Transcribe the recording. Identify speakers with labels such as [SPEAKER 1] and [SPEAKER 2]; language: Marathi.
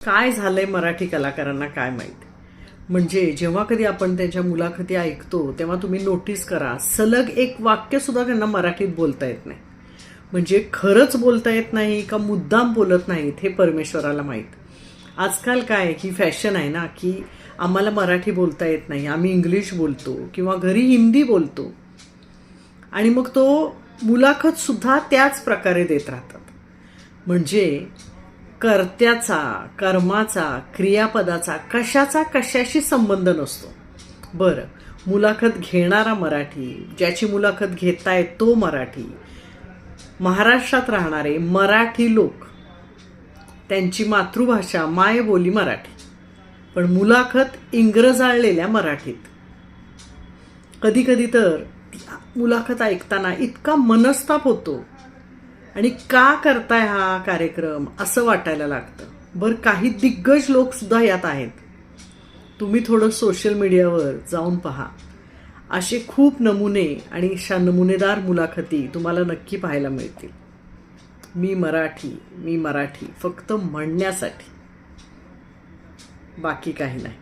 [SPEAKER 1] काय झालंय मराठी कलाकारांना काय माहीत? म्हणजे जेव्हा कधी आपण त्यांच्या मुलाखती ऐकतो तेव्हा तुम्ही नोटीस करा सलग एक वाक्य सुद्धा त्यांना मराठीत बोलता येत नाही. म्हणजे खरंच बोलता येत नाही का मुद्दाम बोलत नाहीत हे परमेश्वराला माहीत. आजकाल काय ही फॅशन आहे ना की आम्हाला मराठी बोलता येत नाही आम्ही इंग्लिश बोलतो किंवा घरी हिंदी बोलतो. आणि मग तो मुलाखत सुद्धा त्याच प्रकारे देत राहतात. म्हणजे कर्त्याचा कर्माचा क्रियापदाचा कशाचा कशाशी संबंध नसतो. बरं मुलाखत घेणारा मराठी ज्याची मुलाखत घेताय तो मराठी. महाराष्ट्रात राहणारे मराठी लोक त्यांची मातृभाषा मायबोली मराठी. पण मुलाखत इंग्रजाळलेल्या मराठीत. कधी कधी तर मुलाखत ऐकताना इतका मनस्ताप होतो आणि का करताय हा कार्यक्रम असं वाटायला लागतं. बरं काही दिग्गज लोकसुद्धा यात आहेत. तुम्ही थोडं सोशल मीडियावर जाऊन पहा. असे खूप नमुने आणि अशा नमुनेदार मुलाखती तुम्हाला नक्की पाहायला मिळतील. मी मराठी मी मराठी फक्त म्हणण्यासाठी. बाकी काही नाही.